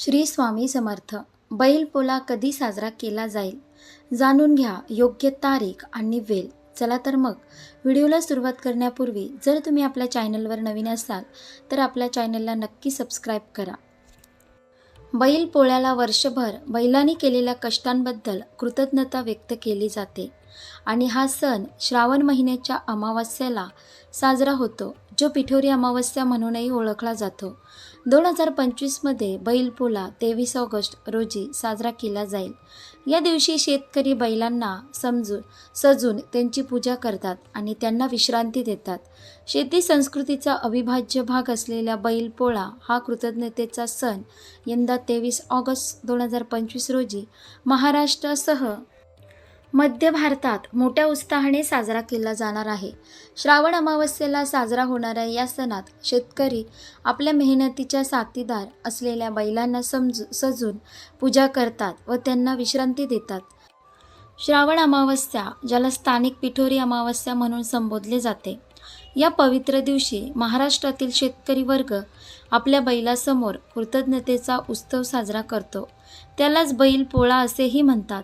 श्री स्वामी समर्थ. बैलपोळा कधी साजरा केला जाईल? जाणून घ्या योग्य तारीख आणि वेळ. चला तर मग व्हिडिओला सुरुवात करण्यापूर्वी जर तुम्ही आपल्या चॅनलवर नवीन असाल तर आपल्या चॅनलला नक्की सबस्क्राईब करा. बैल पोळ्याला वर्षभर बैलांनी केलेल्या कष्टांबद्दल कृतज्ञता व्यक्त केली जाते. आणि हा सण श्रावण महिन्याच्या अमावास्येला साजरा होतो. जो पिठोरी अमावस्या म्हणूनही ओळखला जातो. दोन हजार पंचवीसमध्ये बैलपोला तेवीस ऑगस्ट रोजी साजरा केला जाईल. या दिवशी शेतकरी बैलांना समजून सजून त्यांची पूजा करतात आणि त्यांना विश्रांती देतात. शेती संस्कृतीचा अविभाज्य भाग असलेल्या बैलपोळा हा कृतज्ञतेचा सण यंदा तेवीस ऑगस्ट दोन हजार पंचवीस रोजी महाराष्ट्रासह मध्य भारतात मोठ्या उत्साहाने साजरा केला जाणार आहे. श्रावण अमावस्येला साजरा होणाऱ्या या सणात शेतकरी आपल्या मेहनतीच्या साथीदार असलेल्या बैलांना समजू सजून पूजा करतात व त्यांना विश्रांती देतात. श्रावण अमावस्या ज्याला स्थानिक पिठोरी अमावस्या म्हणून संबोधले जाते या पवित्र दिवशी महाराष्ट्रातील शेतकरी वर्ग आपल्या बैलासमोर कृतज्ञतेचा उत्सव साजरा करतो. त्यालाच बैल पोळा असेही म्हणतात.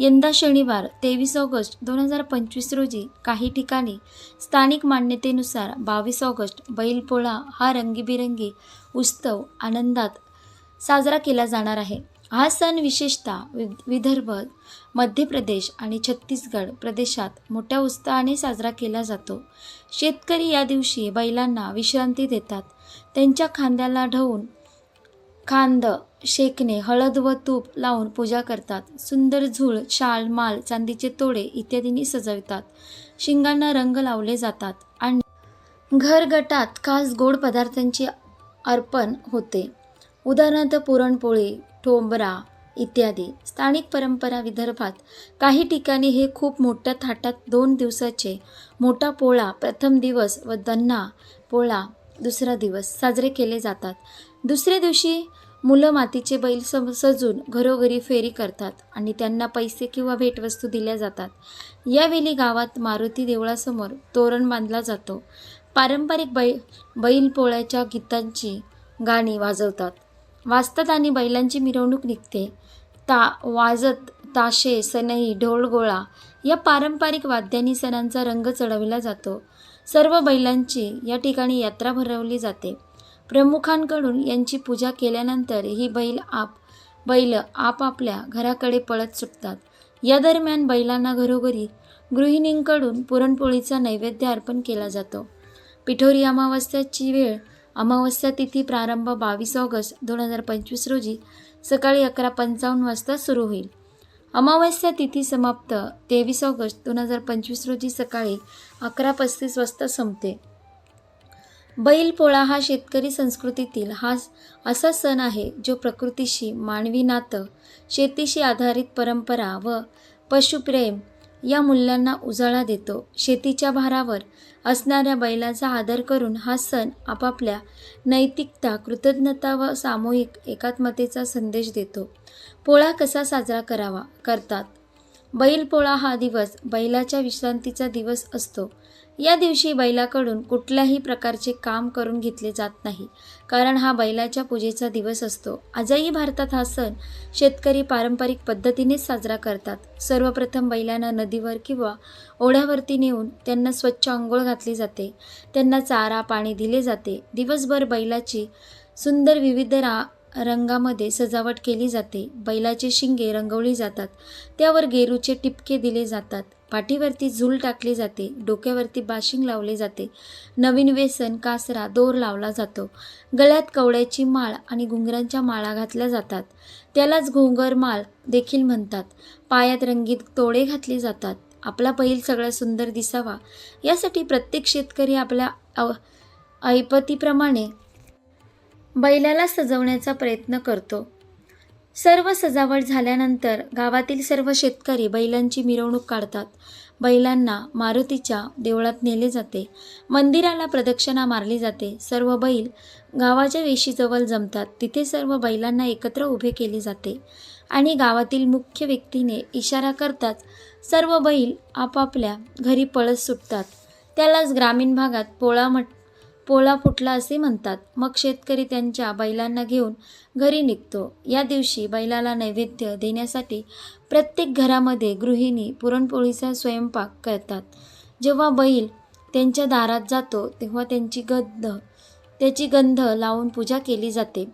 यंदा शनिवार तेवीस ऑगस्ट दोन हजार पंचवीस रोजी काही ठिकाणी स्थानिक मान्यतेनुसार बावीस ऑगस्ट बैलपोळा हा रंगीबिरंगी उत्सव आनंदात साजरा केला जाणार आहे. हा सण विशेषतः विदर्भ मध्य प्रदेश आणि छत्तीसगड प्रदेशात मोठ्या उत्साहाने साजरा केला जातो. शेतकरी या दिवशी बैलांना विश्रांती देतात. त्यांच्या खांद्याला ढवून खांद शेकणे हळद व तूप लावून पूजा करतात. सुंदर झूळ शाल माल चांदीचे तोडे इत्यादींनी सजवतात. शिंगांना रंग लावले जातात आणि घरगटात खास गोड पदार्थांची अर्पण होते. उदाहरणार्थ पुरणपोळी ठोंबरा इत्यादी. स्थानिक परंपरा विदर्भात काही ठिकाणी हे खूप मोठ्या थाटात दोन दिवसाचे मोठा पोळा प्रथम दिवस व दन्ना पोळा दुसरा दिवस साजरे केले जातात. दुसऱ्या दिवशी मुलं मातीचे बैल सम सजून घरोघरी फेरी करतात आणि त्यांना पैसे किंवा भेटवस्तू दिल्या जातात. यावेळी गावात मारुती देवळासमोर तोरण बांधला जातो. पारंपरिक बै बैलपोळ्याच्या गीतांची गाणी वाजवतात. वाजतात आणि बैलांची मिरवणूक निघते. ता वाजत ताशे सनई ढोलगोळा या पारंपरिक वाद्यांनी सणांचा रंग चढविला जातो. सर्व बैलांची या ठिकाणी यात्रा भरवली जाते. प्रमुखांकडून यांची पूजा केल्यानंतर ही बैल आप बैल आपापल्या घराकडे पळत सुटतात. या दरम्यान बैलांना घरोघरी गृहिणींकडून पुरणपोळीचा नैवेद्य अर्पण केला जातो. पिठोरी अमावस्याची वेळ अमावस्या तिथी प्रारंभ बावीस ऑगस्ट दोन हजार पंचवीस रोजी सकाळी अकरा पंचावन्न वाजता सुरू होईल. अमावस्या तिथी समाप्त तेवीस ऑगस्ट दोन हजार पंचवीस रोजी सकाळी अकरा पस्तीस वाजता संपते. बैलपोळा हा शेतकरी संस्कृतीतील हा असा सण आहे जो प्रकृतीशी मानवी नातं शेतीशी आधारित परंपरा व पशुप्रेम या मूल्यांना उजाळा देतो. शेतीच्या भारावर असणाऱ्या बैलाचा आदर करून हा सण आपापल्या नैतिकता कृतज्ञता व सामूहिक एकात्मतेचा संदेश देतो. पोळा कसा साजरा करावा? करतात. बैलपोळा हा दिवस बैलाच्या विश्रांतीचा दिवस असतो. या दिवशी बैलाकडून कुठल्याही प्रकारचे काम करून घेतले जात नाही. कारण हा बैलाच्या पूजेचा दिवस असतो. आजही भारतात हा सण शेतकरी पारंपरिक पद्धतीनेच साजरा करतात. सर्वप्रथम बैलांना नदीवर किंवा ओढ्यावरती नेऊन त्यांना स्वच्छ आंघोळ घातली जाते. त्यांना चारा पाणी दिले जाते. दिवसभर बैलाची सुंदर विविध रा रंगामध्ये सजावट केली जाते. बैलाचे शिंगे रंगवली जातात. त्यावर गेरूचे टिपके दिले जातात. पाठीवरती झूल टाकली जाते. डोक्यावरती बाशिंग लावले जाते. नवीन व्यसन कासरा दोर लावला जातो. गळ्यात कवड्याची माळ आणि घुंगरांच्या माळा घातल्या जातात. त्यालाच घोंगर माळ देखील म्हणतात. पायात रंगीत तोडे घातले जातात. आपला बैल सगळा सुंदर दिसावा. यासाठी प्रत्येक शेतकरी आपल्या अव ऐपतीप्रमाणे बैलाला सजवण्याचा प्रयत्न करतो. सर्व सजावट झाल्यानंतर गावातील सर्व शेतकरी बैलांची मिरवणूक काढतात. बैलांना मारुतीच्या देवळात नेले जाते. मंदिराला प्रदक्षिणा मारली जाते. सर्व बैल गावाच्या वेशीजवळ जमतात. तिथे सर्व बैलांना एकत्र उभे केले जाते आणि गावातील मुख्य व्यक्तीने इशारा करताच सर्व बैल आपापल्या घरी पळस सुटतात. त्यालाच ग्रामीण भागात पोळा म्हट पोळा फुटला असे म्हणतात. मग शेतकरी त्यांच्या बैलांना घेऊन घरी निघतो. या दिवशी बैलाला नैवेद्य देण्यासाठी प्रत्येक घरामध्ये गृहिणी पुरणपोळीचा स्वयंपाक करतात. जेव्हा बैल त्यांच्या दारात जातो तेव्हा त्यांची गंध त्याची गंध लावून पूजा केली जाते.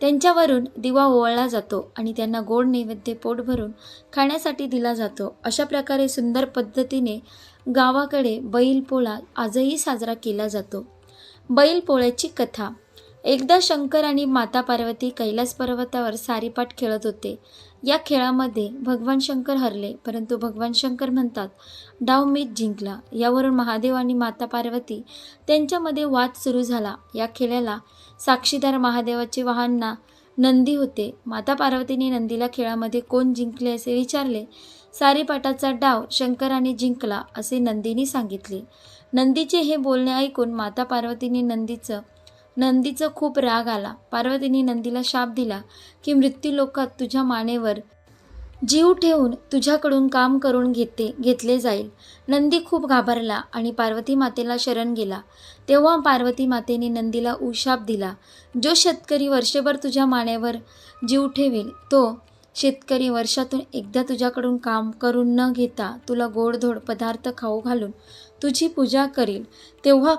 त्यांच्यावरून दिवा ओवाळला जातो आणि त्यांना गोड नैवेद्य पोट भरून खाण्यासाठी दिला जातो. अशा प्रकारे सुंदर पद्धतीने गावाकडे बैलपोळा आजही साजरा केला जातो. बैलपोळ्याची कथा. एकदा शंकर आणि माता पार्वती कैलास पर्वतावर सारीपाट खेळत होते. या खेळामध्ये भगवान शंकर हरले परंतु भगवान शंकर म्हणतात डाव मीच जिंकला. यावरून महादेव आणि माता पार्वती त्यांच्यामध्ये वाद सुरू झाला. या खेळाला साक्षीदार महादेवाचे वाहनना नंदी होते. माता पार्वतीने नंदीला खेळामध्ये कोण जिंकले असे विचारले सारीपाटाचा डाव शंकराने जिंकला असे नंदीने सांगितले. नंदीचे हे बोलणे ऐकून माता पार्वतीने नंदीचं नंदीचं खूप राग आला. पार्वतीने नंदीला शाप दिला की मृत्यू लोकात तुझ्या मानेवर जीव ठेवून तुझ्याकडून काम करून घेते घेतले जाईल. नंदी खूप घाबरला आणि पार्वती मातेला शरण गेला. तेव्हा पार्वती मातेने नंदीला उशाप दिला. जो शेतकरी वर्षभर तुझ्या मानेवर जीव ठेवेल तो शेतकरी वर्षातून एकदा तुझ्याकडून काम करून न घेता तुला गोडधोड पदार्थ खाऊ घालून तुझी पूजा करील तेव्हा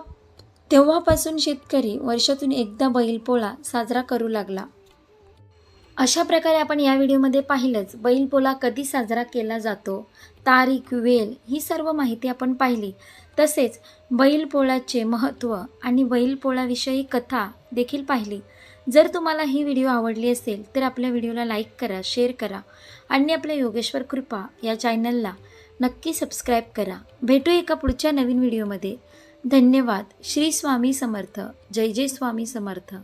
तेव्हापासून शेतकरी वर्षातून एकदा बैलपोळा साजरा करू लागला. अशा प्रकारे आपण या व्हिडिओमध्ये पाहिलंच बैलपोळा कधी साजरा केला जातो तारीख वेळ ही सर्व माहिती आपण पाहिली. तसेच बैलपोळ्याचे महत्त्व आणि बैलपोळ्याविषयी कथा देखील पाहिली. जर तुम्हाला ही व्हिडिओ आवडली असेल तर आपल्या व्हिडिओला लाईक करा शेअर करा आणि आपल्या योगेश्वर कृपा या चॅनलला नक्की सबस्क्राईब करा. भेटू एका पुढच्या नवीन व्हिडिओमध्ये धन्यवाद. श्री स्वामी समर्थ. जय जय स्वामी समर्थ.